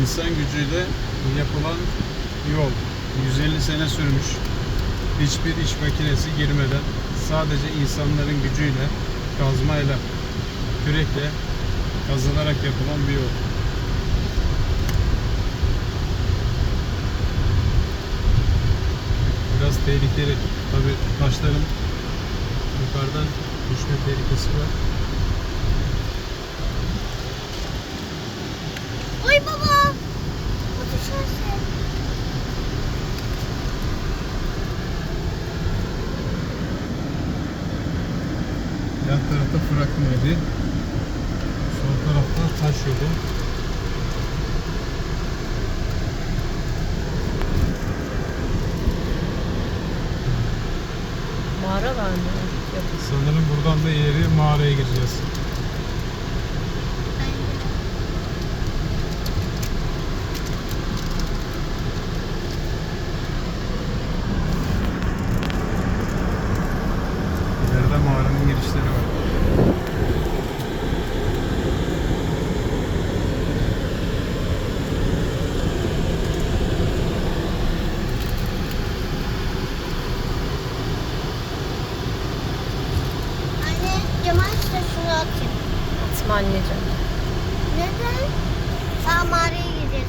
insan gücüyle yapılan yol. 150 sene sürmüş. Hiçbir iş makinesi girmeden sadece insanların gücüyle, kazmayla, kürekle kazılarak yapılan bir yol. Biraz tehlikeli. Tabi taşların yukarıdan düşme tehlikesi var. Oy baba. Bu düşerse. Yan tarafta Fırak Nehri. Sol tarafta taş yolu. Mağara var mı? Yok. Sanırım buradan da ileri mağaraya gireceğiz. Anneciğim. Neden? Sağ mağaraya gireceğiz.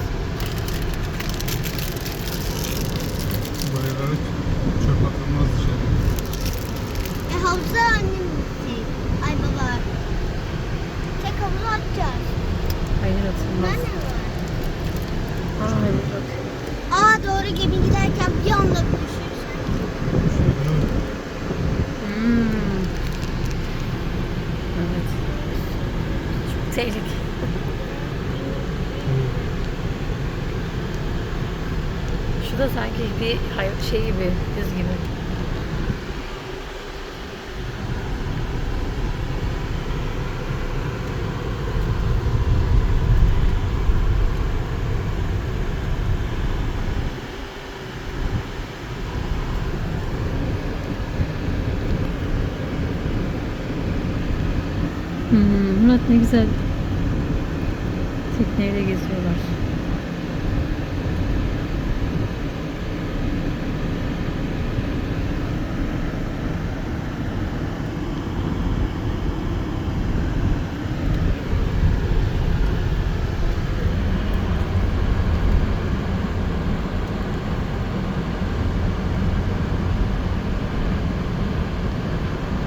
Buralara çöp atılmaz dışarı. E havuza annem şey. Ay baba. Tek havuza atacağız. Hayır Ben atılmaz. de var. Aa, hayır bak. Aa doğru gemi giderken bir anda var. Hmm. Evet. Çok tehlikeli. Şu da sanki bir şey gibi, yüz gibi. Murat ne güzel. Tekneyle geziyorlar.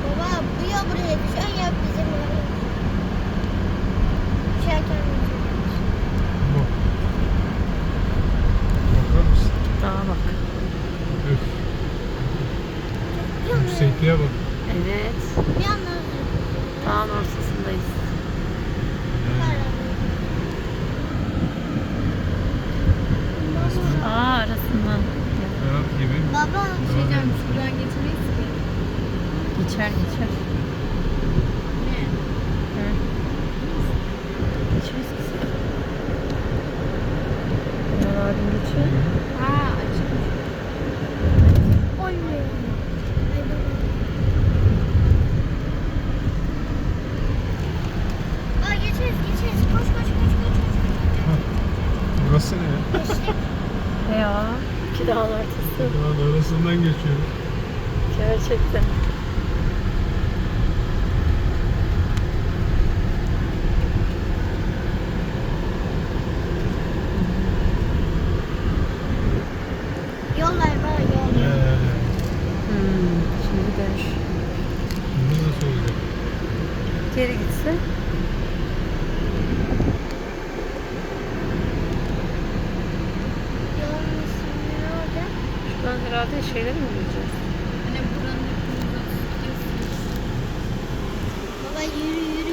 Baba bu ya buraya düşen ya bizim oraya. Düşerken düşeceğiz. Bu. Bakar mısın? Dağa bak. Üf. Bir anda, Yüksekliğe bak. Evet. bir anda Dağın Resmen Aa arasından. Ferhat gibi. Baba Şey diyeceğim, şuradan geçmeyiz ki. Geçer geçer. Ne? Hı. Geçeriz biz. Buralardan geçiyor. Aa açık. Oy. Ay baba. Aa geçeriz geçeriz. Koş koş koş koş. Burası ne ya? Geçtik. Ya. İki dağın ortası. Dağın arasından geçiyor. Gerçekten. Yollar var yollar. Ee, Hmm. Şimdi dönüş. şimdi nasıl olacak? Geri gitse. Yolun ismi ne olacak? Şuradan herhalde şeyleri mi göreceğiz? Hani buranın Baba yürü